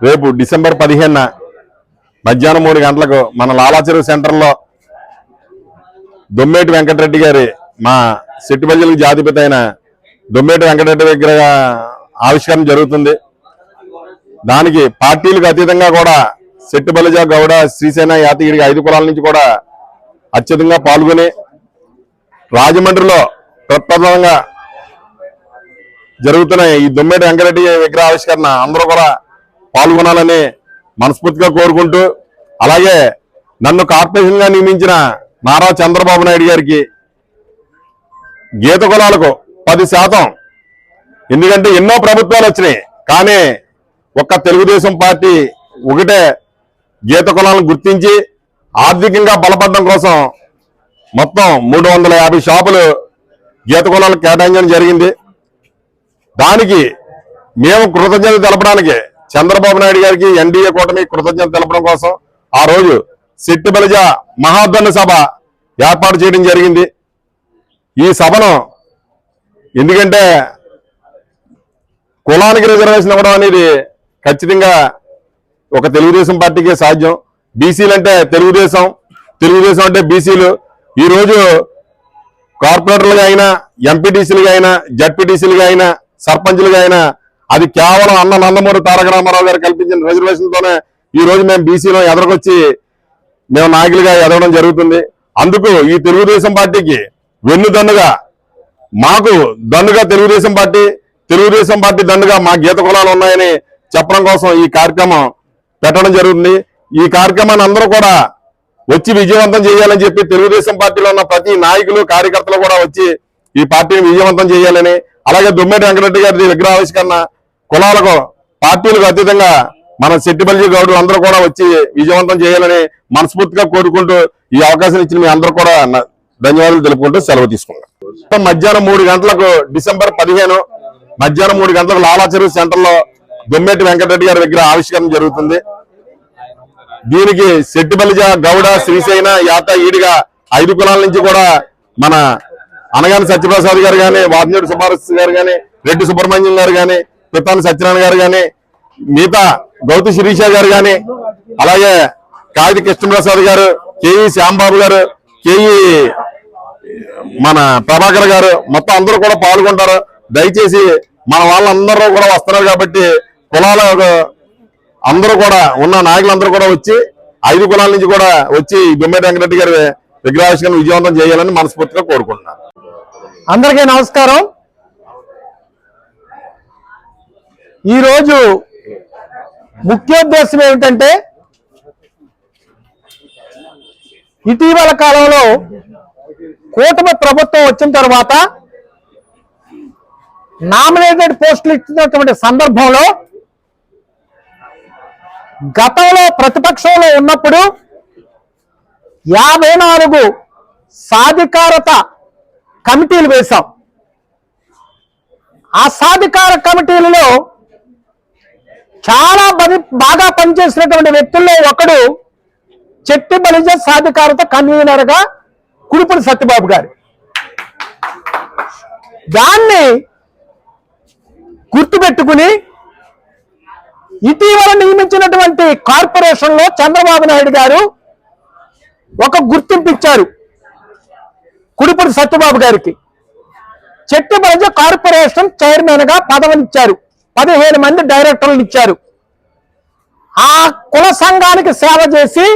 రేపు డిసెంబర్ పదిహేనున మధ్యాహ్నం మూడు గంటలకు మన లాలాచెరువు సెంటర్లో దొమ్మేటి వెంకటరెడ్డి గారి మా సెట్టిబల్జలకు జాతిపిత అయిన దొమ్మేటి వెంకటరెడ్డి విగ్రహ ఆవిష్కరణ జరుగుతుంది. దానికి పార్టీలకు అతీతంగా కూడా సెట్టిబలిజ గౌడ శ్రీసేన యాతగిరి ఐదు కులాల నుంచి కూడా అత్యధికంగా పాల్గొని రాజమండ్రిలో ప్రప్రథమంగా జరుగుతున్న ఈ దొమ్మేటి వెంకరెడ్డి విగ్రహ ఆవిష్కరణ అందరూ కూడా పాల్గొనాలని మనస్ఫూర్తిగా కోరుకుంటూ అలాగే నన్ను కార్పొరేషన్గా నియమించిన నారా చంద్రబాబు నాయుడు గారికి గీత కులాలకు పది శాతం. ఎందుకంటే ఎన్నో ప్రభుత్వాలు వచ్చినాయి కానీ ఒక్క తెలుగుదేశం పార్టీ ఒకటే గీత కులాలను గుర్తించి ఆర్థికంగా బలపడడం కోసం మొత్తం మూడు వందల యాభై షాపులు గీత కులాలకు కేటాయించడం జరిగింది. దానికి మేము కృతజ్ఞత తెలపడానికి చంద్రబాబు నాయుడు గారికి ఎన్డీఏ కూటమి కృతజ్ఞత తెలపడం కోసం ఆ రోజు సిట్టి బలిజ మహాధన సభ ఏర్పాటు చేయడం జరిగింది. ఈ సభను ఎందుకంటే కులానికి రిజర్వేషన్ ఇవ్వడం అనేది ఖచ్చితంగా ఒక తెలుగుదేశం పార్టీకే సాధ్యం. బీసీలు అంటే తెలుగుదేశం తెలుగుదేశం అంటే బీసీలు ఈ రోజు కార్పొరేటర్లుగా అయినా ఎంపీటీసీలుగా అయినా జడ్పీటీసీలుగా అయినా సర్పంచ్లుగా అయినా అది కేవలం అన్న నందమూరి తారక రామారావు గారు కల్పించిన రిజర్వేషన్ తోనే ఈ రోజు మేము బీసీలో ఎదరకొచ్చి మేము నాయకులుగా ఎదగడం జరుగుతుంది. అందుకు ఈ తెలుగుదేశం పార్టీకి వెన్నుదన్నుగా మాకు దన్నుగా తెలుగుదేశం పార్టీ తెలుగుదేశం పార్టీ దండుగా మా గీత కులాలు ఉన్నాయని చెప్పడం కోసం ఈ కార్యక్రమం పెట్టడం జరుగుతుంది. ఈ కార్యక్రమాన్ని అందరూ కూడా వచ్చి విజయవంతం చేయాలని చెప్పి తెలుగుదేశం పార్టీలో ఉన్న ప్రతి నాయకులు కార్యకర్తలు కూడా వచ్చి ఈ పార్టీని విజయవంతం చేయాలని అలాగే దుమ్మేటి వెంకటరెడ్డి గారి విగ్రహావిష్కరణ కులాలకు పార్టీలకు అతీతంగా మన శెట్టిపల్లి గౌడులు అందరూ కూడా వచ్చి విజయవంతం చేయాలని మనస్ఫూర్తిగా కోరుకుంటూ ఈ అవకాశం ఇచ్చిన మీ అందరూ కూడా ధన్యవాదాలు తెలుపుకుంటూ సెలవు తీసుకున్నాం మధ్యాహ్నం మూడు గంటలకు డిసెంబర్ పదిహేను మధ్యాహ్నం మూడు గంటలకు లాలాచెరువు సెంటర్లో దొమ్మెట్టి దొమ్మేటి వెంకటరెడ్డి గారి విగ్రహ ఆవిష్కరణ జరుగుతుంది. దీనికి శెట్టిబలిజ గౌడ శ్రీశైన యాత ఈడిగా ఐదు కులాల నుంచి కూడా మన అనగాని సత్యప్రసాద్ గారు కానీ వాదినేడు సుబ్బారస్ గారు కానీ రెడ్డి సుబ్రహ్మణ్యం గారు కానీ పితాని సత్యనారాయణ గారు కానీ మిగతా గౌతు శిరీష గారు కానీ అలాగే కాగిత కృష్ణప్రసాద్ గారు కేఈ శ్యాంబాబు గారు కేఈ మన ప్రభాకర్ గారు మొత్తం అందరూ కూడా పాల్గొంటారు. దయచేసి మన వాళ్ళందరూ కూడా వస్తున్నారు కాబట్టి కులాల అందరూ కూడా ఉన్న నాయకులందరూ కూడా వచ్చి ఐదు కులాల నుంచి కూడా వచ్చి దుమ్మేటి వెంకటరెడ్డి గారి విగ్రహావిష్కరణ విజయవంతం చేయాలని మనస్ఫూర్తిగా కోరుకుంటున్నాను. అందరికీ నమస్కారం. ఈరోజు ముఖ్యోద్దేశం ఏమిటంటే ఇటీవల కాలంలో కూటమి ప్రభుత్వం వచ్చిన తర్వాత నామినేటెడ్ పోస్టులు ఇచ్చినటువంటి సందర్భంలో గతంలో ప్రతిపక్షంలో ఉన్నప్పుడు యాభై నాలుగు సాధికారత కమిటీలు వేశాం. ఆ సాధికార కమిటీలలో చాలా పని బాగా పనిచేసినటువంటి వ్యక్తుల్లో ఒకడు చెట్టి బలిజ సాధికారత కన్వీనర్గా కుడుపుడి సత్యబాబు గారు. దాన్ని గుర్తుపెట్టుకుని ఇటీవల నియమించినటువంటి కార్పొరేషన్లో చంద్రబాబు నాయుడు గారు ఒక గుర్తింపు ఇచ్చారు కుడిపూడి సత్యబాబు గారికి. చెట్టు బలజ కార్పొరేషన్ చైర్మన్గా పదవినిచ్చారు. పదిహేను మంది డైరెక్టర్లు ఇచ్చారు. ఆ కుల సంఘానికి సేవ చేసి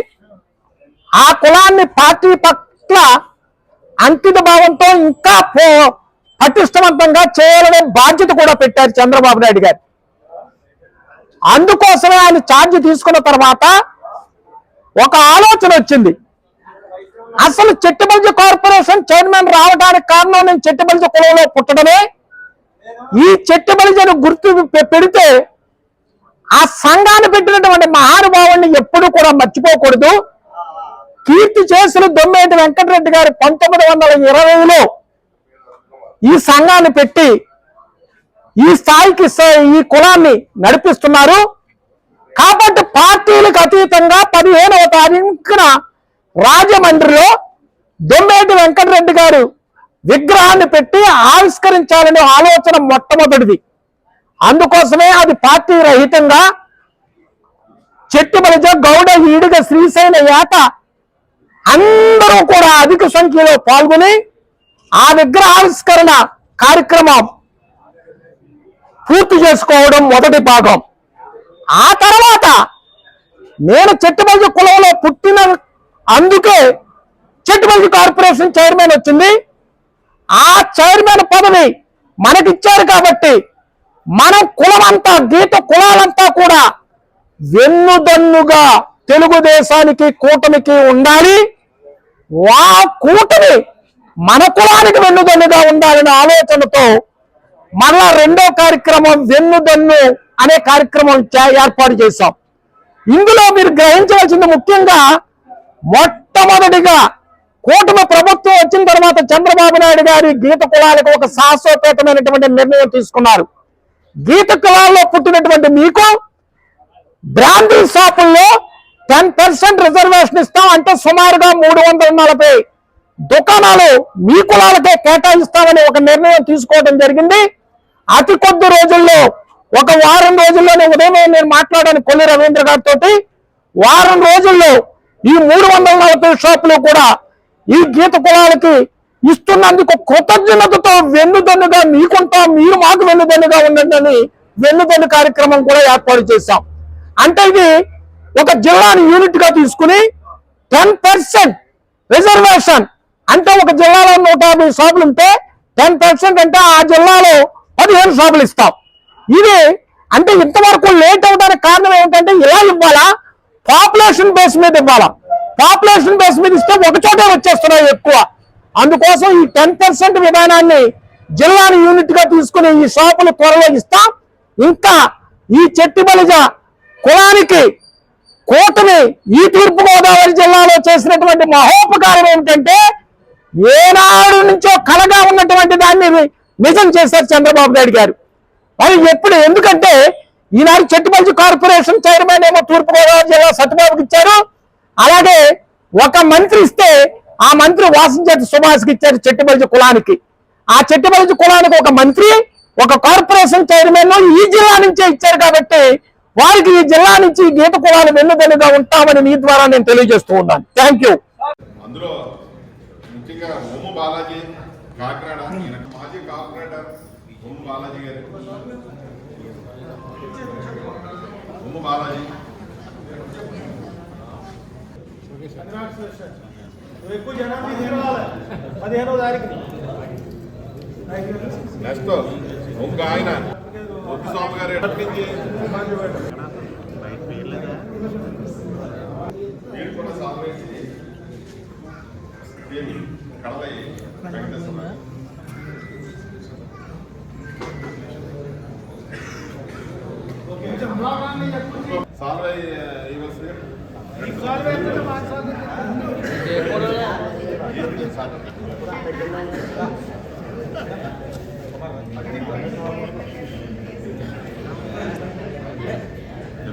ఆ కులాన్ని పార్టీ పట్ల అంకిత భావంతో ఇంకా పో- పటిష్టవంతంగా చేయాలనే బాధ్యత కూడా పెట్టారు చంద్రబాబు నాయుడు గారు. అందుకోసమే ఆయన ఛార్జ్ తీసుకున్న తర్వాత ఒక ఆలోచన వచ్చింది. అసలు చెట్టుబల్జ కార్పొరేషన్ చైర్మన్ రావడానికి కారణం నేను చెట్టుబల్జ కులంలో పుట్టడమే? ఈ చెట్టుబలిజను గుర్తు పెడితే ఆ సంఘాన్ని పెట్టినటువంటి మహానుభావుని ఎప్పుడు కూడా మర్చిపోకూడదు. కీర్తి చేసిన దొమ్మేటి వెంకటరెడ్డి గారు పంతొమ్మిది వందల ఇరవైలో ఈ సంఘాన్ని పెట్టి ఈ స్థాయికి ఈ కులాన్ని నడిపిస్తున్నారు. కాబట్టి పార్టీలకు అతీతంగా పదిహేనవ తారీఖున రాజమండ్రిలో దొమ్మేటి వెంకటరెడ్డి గారు విగ్రహాన్ని పెట్టి ఆవిష్కరించాలనే ఆలోచన మొట్టమొదటిది. అందుకోసమే అది పార్టీ రహితంగా శ్రీశైల ఏట అందరూ కూడా అధిక సంఖ్యలో పాల్గొని ఆ విగ్రహావిష్కరణ కార్యక్రమం పూర్తి చేసుకోవడం మొదటి భాగం. ఆ తర్వాత నేను చెట్టుబల్జు కులంలో పుట్టిన అందుకే చెట్టుబల్జు కార్పొరేషన్ చైర్మన్ వచ్చింది. ఆ చైర్మన్ పదవి మనకిచ్చారు కాబట్టి మనం కులమంతా గీత కులాలంతా కూడా వెన్నుదన్నుగా తెలుగుదేశానికి కూటమికి ఉండాలి. వా కూటమి మన కులానికి వెన్నుదన్నుగా ఉండాలనే ఆలోచనతో మళ్ళా రెండో కార్యక్రమం వెన్నుదన్ను అనే కార్యక్రమం చే- ఏర్పాటు చేశాం. ఇందులో మీరు గ్రహించవలసింది ముఖ్యంగా మొట్టమొదటిగా కూటమి ప్రభుత్వం వచ్చిన తర్వాత చంద్రబాబు నాయుడు గారి గీత కులాలకు ఒక శాశ్వతమైనటువంటి నిర్ణయం తీసుకున్నారు. గీత కులాల్లో పుట్టినటువంటి మీకు బ్రాండీ షాపుల్లో టెన్ పర్సెంట్ రిజర్వేషన్ ఇస్తాం అంటే సుమారుగా మూడు వందల నలభై దుకాణాలు మీ కులాలకే కేటాయిస్తామని ఒక నిర్ణయం తీసుకోవడం జరిగింది. అతి కొద్ది రోజుల్లో ఒక వారం రోజుల్లోనే ఉదయం నేను మాట్లాడాను కొల్లి రవీంద్ర గారితో వారం రోజుల్లో ఈ మూడు వందల నలభై షాపులు కూడా ఈ గీత కులాలకి ఇస్తున్నందుకు కృతజ్ఞతతో వెన్నుదన్నుగా మీకుంటా మీరు మాకు వెన్నుదన్నుగా ఉండండి అని వెన్నుదన్ను కార్యక్రమం కూడా ఏర్పాటు చేశాం. అంటే ఇది ఒక జిల్లాని యూనిట్గా తీసుకుని టెన్ పర్సెంట్ రిజర్వేషన్ అంటే ఒక జిల్లాలో నూట యాభై షాపులు ఉంటే టెన్ పర్సెంట్ అంటే ఆ జిల్లాలో పదిహేను షాపులు ఇస్తాం. ఇది అంటే ఇంతవరకు లేట్ అవడానికి కారణం ఏంటంటే ఇలా ఇవ్వాలా? పాపులేషన్ బేస్ మీద ఇవ్వాలా? పాపులేషన్ బేస్ మీద ఇస్తే ఒక చోటే వచ్చేస్తున్నాయి ఎక్కువ. అందుకోసం ఈ టెన్ పర్సెంట్ విధానాన్ని జిల్లాను యూనిట్గా తీసుకుని ఈ షాపులు త్వరలో ఇస్తాం. ఇంకా ఈ చెట్టి బలిజ కులానికి కూటమి ఈ తూర్పు గోదావరి జిల్లాలో చేసినటువంటి మహోపకారం ఏమిటంటే ఏనాడు నుంచో కలగా ఉన్నటువంటి దాన్ని నిజం చేశారు చంద్రబాబు నాయుడు గారు. మరి ఎప్పుడు? ఎందుకంటే ఈనాడు చెట్టుపల్లి కార్పొరేషన్ చైర్మన్ ఏమో తూర్పుగోదావరి జిల్లా సత్యబాబుకి ఇచ్చారు. అలాగే ఒక మంత్రి ఇస్తే ఆ మంత్రి వాసంచేతి సుభాష్కి ఇచ్చారు చెట్టుబల్జి కులానికి. ఆ చెట్టుబల్జి కులానికి ఒక మంత్రి ఒక కార్పొరేషన్ చైర్మన్ ఈ జిల్లా నుంచే ఇచ్చారు కాబట్టి వారికి ఈ జిల్లా నుంచి గీత కులాలు వెన్నుదన్నుగా ఉంటామని మీ ద్వారా నేను తెలియజేస్తూ ఉన్నాను. థ్యాంక్ యూ అందులో ముఖ్యంగా బాలాజీ కాకినాడ మాజీ కార్పొరేటర్ బాలాజీ గారు. బాలాజీ. ఎక్కువ జనాన్ని తీసుకురావాలి పదిహేనో తారీఖు నెక్స్ట్ ఇంకో ఆయన స్వామి గారు ఎక్కడి నుంచి కూడా దేవి వెంకటేశ్వర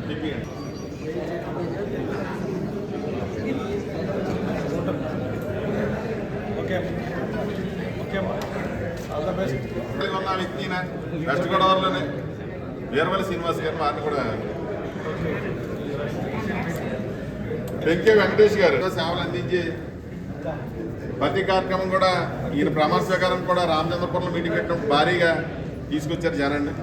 చెప్పియండి ఓకే ఓకే అమ్మా ద బెస్ట్ ఉన్న వ్యక్తి వెస్ట్ గోదావరిలోనే వీరవల్లి శ్రీనివాస్ గారు వారిని కూడా వెంకే వెంకటేష్ గారు సేవలు అందించి ప్రతి కార్యక్రమం కూడా ఈయన ప్రమాణ స్వీకారం కూడా రామచంద్రపురంలో మీటింగ్ పెట్టడం భారీగా తీసుకొచ్చారు జనాన్ని.